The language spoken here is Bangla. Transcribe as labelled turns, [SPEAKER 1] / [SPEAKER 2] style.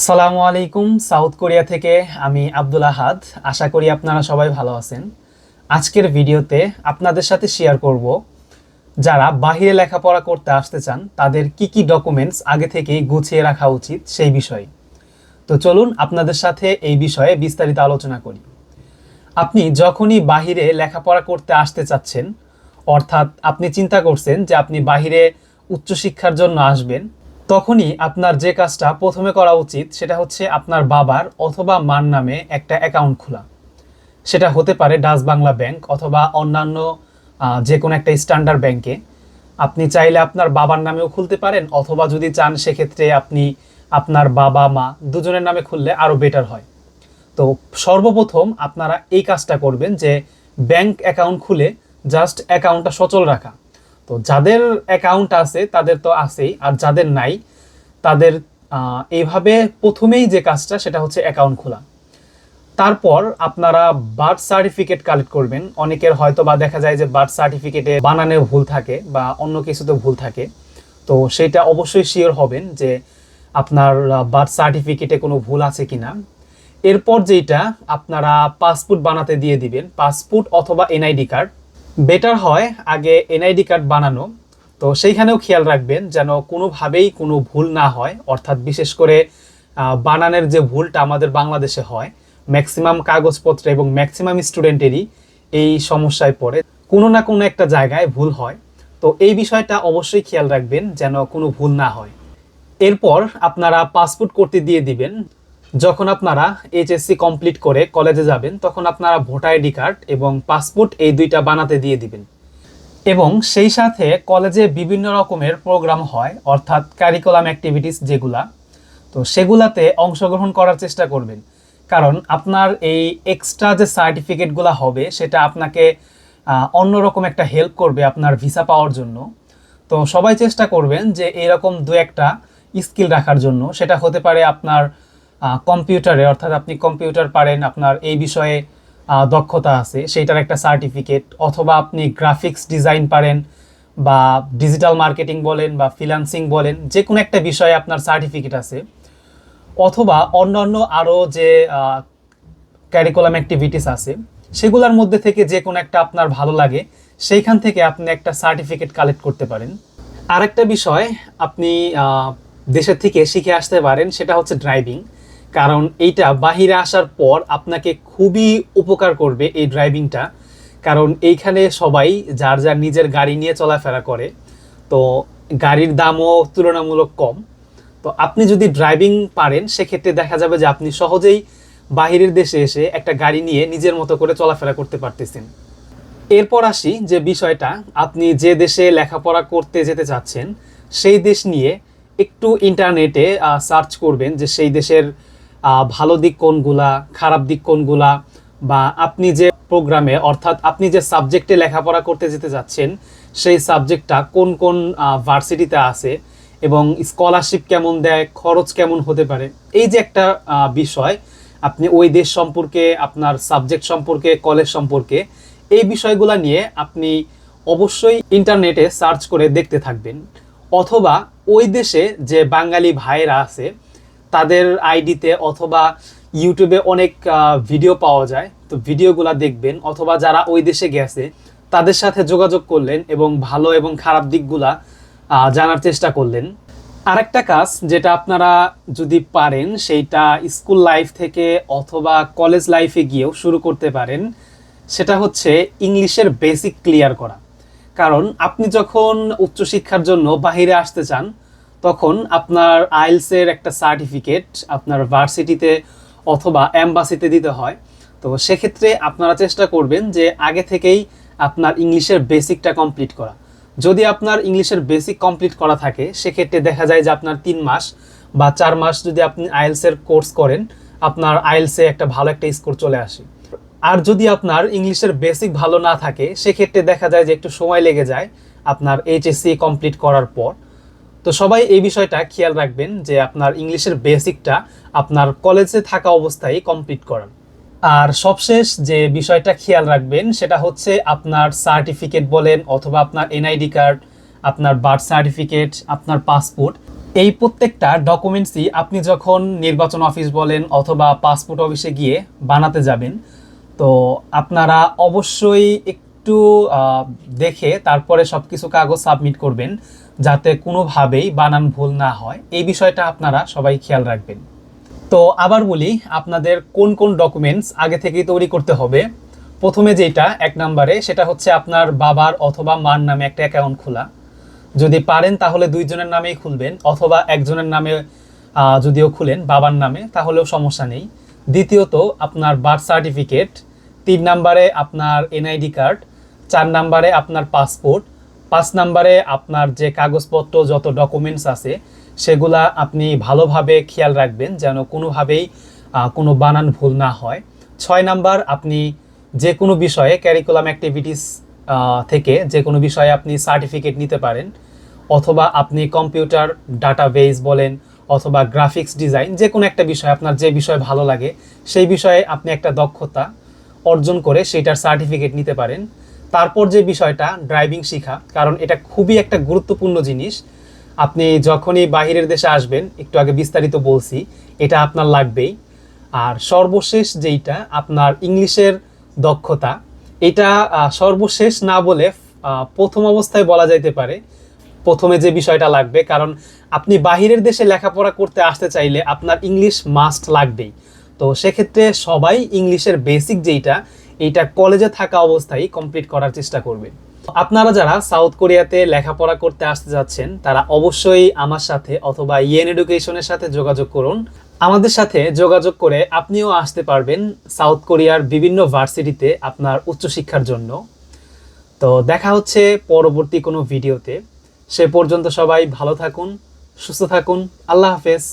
[SPEAKER 1] আসসালামু আলাইকুম, সাউথ কোরিয়া থেকে আমি আব্দুল আহাদ। আশা করি আপনারা সবাই ভালো আছেন। আজকের ভিডিওতে আপনাদের সাথে শেয়ার করব যারা বাহিরে লেখাপড়া করতে আসতে চান, তাদের কি কি ডকুমেন্টস আগে থেকেই গুছিয়ে রাখা উচিত সেই বিষয়ে। তো চলুন আপনাদের সাথে এই বিষয়ে বিস্তারিত আলোচনা করি। আপনি যখনই বাহিরে লেখাপড়া করতে আসতে চাচ্ছেন, অর্থাৎ আপনি চিন্তা করছেন যে আপনি বাহিরে উচ্চশিক্ষার জন্য আসবেন তখনই আপনার যে কাজটা প্রথমে করা উচিত সেটা হচ্ছে আপনার বাবার অথবা মার নামে একটা অ্যাকাউন্ট খোলা। সেটা হতে পারে ডাচ বাংলা ব্যাংক অথবা অন্যান্য যে কোনো একটা স্ট্যান্ডার্ড ব্যাংকে আপনি চাইলে আপনার বাবার নামেও খুলতে পারেন অথবা যদি চান সেক্ষেত্রে আপনি আপনার বাবা, মা দুজনের নামে খুললে আরও বেটার হয়। তো সর্বপ্রথম আপনারা এই কাজটা করবেন যে ব্যাংক অ্যাকাউন্ট খুলে জাস্ট অ্যাকাউন্টটা সচল রাখা। তো যাদের অ্যাকাউন্ট আছে, তাদের তো আছেই, আর যাদের নাই, তাদের এইভাবে প্রথমেই যে কাজটা সেটা হচ্ছে অ্যাকাউন্ট খোলা। তারপর আপনারা বার্থ সার্টিফিকেট কালেক্ট করবেন। অনেকের হয়তো বা দেখা যায় যে বার্থ সার্টিফিকেটে বানানে ভুল থাকে বা অন্য কিছুতে ভুল থাকে। তো সেটা অবশ্যই শিওর হবেন যে আপনার বার্থ সার্টিফিকেটে কোনো ভুল আছে কিনা। এরপর যেটা আপনারা পাসপোর্ট বানাতে দিয়ে দিবেন পাসপোর্ট অথবা এনআইডি কার্ড বেটার হয় আগে এনআইডি কার্ড বানানো। তো সেইখানেও খেয়াল রাখবেন যেন কোনোভাবেই কোনো ভুল না হয়। অর্থাৎ বিশেষ করে বানানের যে ভুলটা আমাদের বাংলাদেশে হয় ম্যাক্সিমাম কাগজপত্র এবং ম্যাক্সিমাম স্টুডেন্টেরই এই সমস্যায় পড়ে। কোনো না কোনো একটা জায়গায় ভুল হয়। তো এই বিষয়টা অবশ্যই খেয়াল রাখবেন যেন কোনো ভুল না হয়। এরপর আপনারা পাসপোর্ট করতে দিয়ে দিবেন। যখন আপনারা এইচএসসি কমপ্লিট করে কলেজে যাবেন, তখন আপনারা ভোটার আইডি কার্ড এবং পাসপোর্ট এই দুইটা বানাতে দিয়ে দিবেন। এবং সেই সাথে কলেজে বিভিন্ন রকমের প্রোগ্রাম হয়, অর্থাৎ কারিকুলাম অ্যাক্টিভিটিস যেগুলা, তো সেগুলাতে অংশগ্রহণ করার চেষ্টা করবেন। কারণ আপনার এই এক্সট্রা যে সার্টিফিকেটগুলো হবে, সেটা আপনাকে অন্যরকম একটা হেল্প করবে আপনার ভিসা পাওয়ার জন্য। তো সবাই চেষ্টা করবেন যে এরকম দু একটা স্কিল রাখার জন্য। সেটা হতে পারে আপনার কম্পিউটারে অর্থাৎ আপনি কম্পিউটার পারেন, আপনার এই বিষয়ে দক্ষতা আছে, সেইটার একটা সার্টিফিকেট অথবা আপনি গ্রাফিক্স ডিজাইন পারেন, বা ডিজিটাল মার্কেটিং বলেন, বা ফিনান্সিং বলেন যে কোনো একটা বিষয়ে আপনার সার্টিফিকেট আছে, অথবা অন্যান্য আরও যে ক্যারিকুলাম অ্যাক্টিভিটিস আছে, সেগুলোর মধ্যে থেকে যে কোনো একটা আপনার ভালো লাগে, সেইখান থেকে আপনি একটা সার্টিফিকেট কালেক্ট করতে পারেন। আরেকটা বিষয় আপনি দেশের থেকে শিখে আসতে পারেন, সেটা হচ্ছে ড্রাইভিং কারণ এইটা বাহিরে আসার পর আপনাকে খুবই উপকার করবে এই ড্রাইভিংটা। কারণ এইখানে সবাই যার যার নিজের গাড়ি নিয়ে চলাফেরা করে, তো গাড়ির দামও তুলনামূলক কম। তো আপনি যদি ড্রাইভিং পারেন, সেক্ষেত্রে দেখা যাবে যে আপনি সহজেই বাহিরের দেশে এসে একটা গাড়ি নিয়ে নিজের মতো করে চলাফেরা করতে পারতেছেন। এরপর আসি যে বিষয়টা, আপনি যে দেশে লেখাপড়া করতে যেতে চাচ্ছেন, সেই দেশ নিয়ে একটু ইন্টারনেটে সার্চ করবেন যে সেই দেশের ভালো দিক কোনগুলা, খারাপ দিক কোনগুলা, বা আপনি যে প্রোগ্রামে, অর্থাৎ আপনি যে সাবজেক্টে লেখাপড়া করতে যেতে যাচ্ছেন, সেই সাবজেক্টটা কোন কোন ভার্সিটিতে আছে এবং স্কলারশিপ কেমন দেয়, খরচ কেমন হতে পারে, এই যে একটা বিষয়, আপনি ওই দেশ সম্পর্কে, আপনার সাবজেক্ট সম্পর্কে, কলেজ সম্পর্কে, এই বিষয়গুলো নিয়ে আপনি অবশ্যই ইন্টারনেটে সার্চ করে দেখতে থাকবেন, অথবা ওই দেশে যে বাঙালি ভাইয়েরা আছে তাদের আইডিতে অথবা ইউটিউবে অনেক ভিডিও পাওয়া যায়। তো ভিডিওগুলো দেখবেন, অথবা যারা ওই দেশে গেছে, তাদের সাথে যোগাযোগ করলেন এবং ভালো এবং খারাপ দিকগুলা জানার চেষ্টা করলেন। আরেকটা কাজ যেটা আপনারা যদি পারেন, সেইটা স্কুল লাইফ থেকে অথবা কলেজ লাইফে গিয়েও শুরু করতে পারেন। সেটা হচ্ছে ইংলিশের বেসিক ক্লিয়ার করা। কারণ আপনি যখন উচ্চশিক্ষার জন্য বাইরে আসতে চান তখন আপনার আইলসের একটা সার্টিফিকেট আপনার ভার্সিটিতে অথবা অ্যাম্বাসিতে দিতে হয়। তো সেক্ষেত্রে আপনারা চেষ্টা করবেন যে আগে থেকেই আপনার ইংলিশের বেসিকটা কমপ্লিট করা। যদি আপনার ইংলিশের বেসিক কমপ্লিট করা থাকে, সেক্ষেত্রে দেখা যায় যে আপনার তিন মাস বা চার মাস যদি আপনি আইএলসের কোর্স করেন, আপনার আইএলসে একটা ভালো একটা স্কোর চলে আসে। আর যদি আপনার ইংলিশের বেসিক ভালো না থাকে, সেক্ষেত্রে দেখা যায় যে একটু সময় লেগে যায় আপনার এইচএসসি কমপ্লিট করার পর। তো সবাই এই বিষয়টা খেয়াল রাখবেন যে আপনার ইংলিশের বেসিকটা আপনার কলেজে থাকা অবস্থায় কমপ্লিট করান আর সবশেষ যে বিষয়টা খেয়াল রাখবেন সেটা হচ্ছে আপনার সার্টিফিকেট বলেন অথবা আপনার এনআইডি কার্ড, আপনার বার্থ সার্টিফিকেট, আপনার পাসপোর্ট, এই প্রত্যেকটা ডকুমেন্টসই আপনি যখন নির্বাচন অফিস বলেন অথবা পাসপোর্ট অফিসে গিয়ে বানাতে যাবেন, তো আপনারা অবশ্যই একটু দেখে তারপরে সব কিছু কাগজ সাবমিট করবেন। যাতে কোনোভাবেই বানান ভুল না হয়। এই বিষয়টা আপনারা সবাই খেয়াল রাখবেন। তো আবার বলি, আপনাদের কোন কোন ডকুমেন্টস আগে থেকেই তৈরি করতে হবে। প্রথমে যেটা এক নম্বরে, সেটা হচ্ছে আপনার বাবার অথবা মার নামে একটা অ্যাকাউন্ট খোলা। যদি পারেন তাহলে দুইজনের নামেই খুলবেন, অথবা একজনের নামে যদিও খুলেন বাবার নামে, তাহলেও সমস্যা নেই। দ্বিতীয়ত, আপনার বার্থ সার্টিফিকেট তিন নম্বরে আপনার এনআইডি কার্ড চার নম্বরে আপনার পাসপোর্ট পাঁচ নাম্বারে আপনার যে কাগজপত্র, যত ডকুমেন্টস আছে, সেগুলা আপনি ভালোভাবে খেয়াল রাখবেন যেন কোনোভাবেই কোনো বানান ভুল না হয়। ছয় নাম্বার, আপনি যে কোনো বিষয়ে ক্যারিকুলাম অ্যাক্টিভিটিস থেকে যে কোনো বিষয়ে আপনি সার্টিফিকেট নিতে পারেন, অথবা আপনি কম্পিউটার ডাটাবেস বলেন, অথবা গ্রাফিক্স ডিজাইন যে কোনো একটা বিষয় আপনার যে বিষয় ভালো লাগে, সেই বিষয়ে আপনি একটা দক্ষতা অর্জন করে সেটার সার্টিফিকেট নিতে পারেন। তারপর যে বিষয়টা ড্রাইভিং শেখা, কারণ এটা খুবই একটা গুরুত্বপূর্ণ জিনিস। আপনি যখনই বাহিরের দেশে আসবেন, একটু আগে বিস্তারিত বলছি, এটা আপনার লাগবেই। আর সর্বশেষ যেইটা, আপনার ইংলিশের দক্ষতা, এটা সর্বশেষ না বলে প্রথম অবস্থায় বলা যাইতে পারে, প্রথমে যে বিষয়টা লাগবে। কারণ আপনি বাহিরের দেশে লেখাপড়া করতে আসতে চাইলে আপনার ইংলিশ মাস্ট লাগবেই। তো সেক্ষেত্রে সবাই ইংলিশের বেসিক যেইটা এইটা কলেজে থাকা অবস্থায় কমপ্লিট করার চেষ্টা করবে। আপনারা যারা সাউথ কোরিয়াতে লেখাপড়া করতে আসতে যাচ্ছেন, তারা অবশ্যই আমার সাথে অথবা ইয়েন এডুকেশনের সাথে যোগাযোগ করুন। আমাদের সাথে যোগাযোগ করে আপনিও আসতে পারবেন সাউথ কোরিয়ার বিভিন্ন ভার্সিটিতে আপনার উচ্চশিক্ষার জন্য। তো দেখা হচ্ছে পরবর্তী কোনো ভিডিওতে সে পর্যন্ত সবাই ভালো থাকুন, সুস্থ থাকুন। আল্লাহ হাফেজ।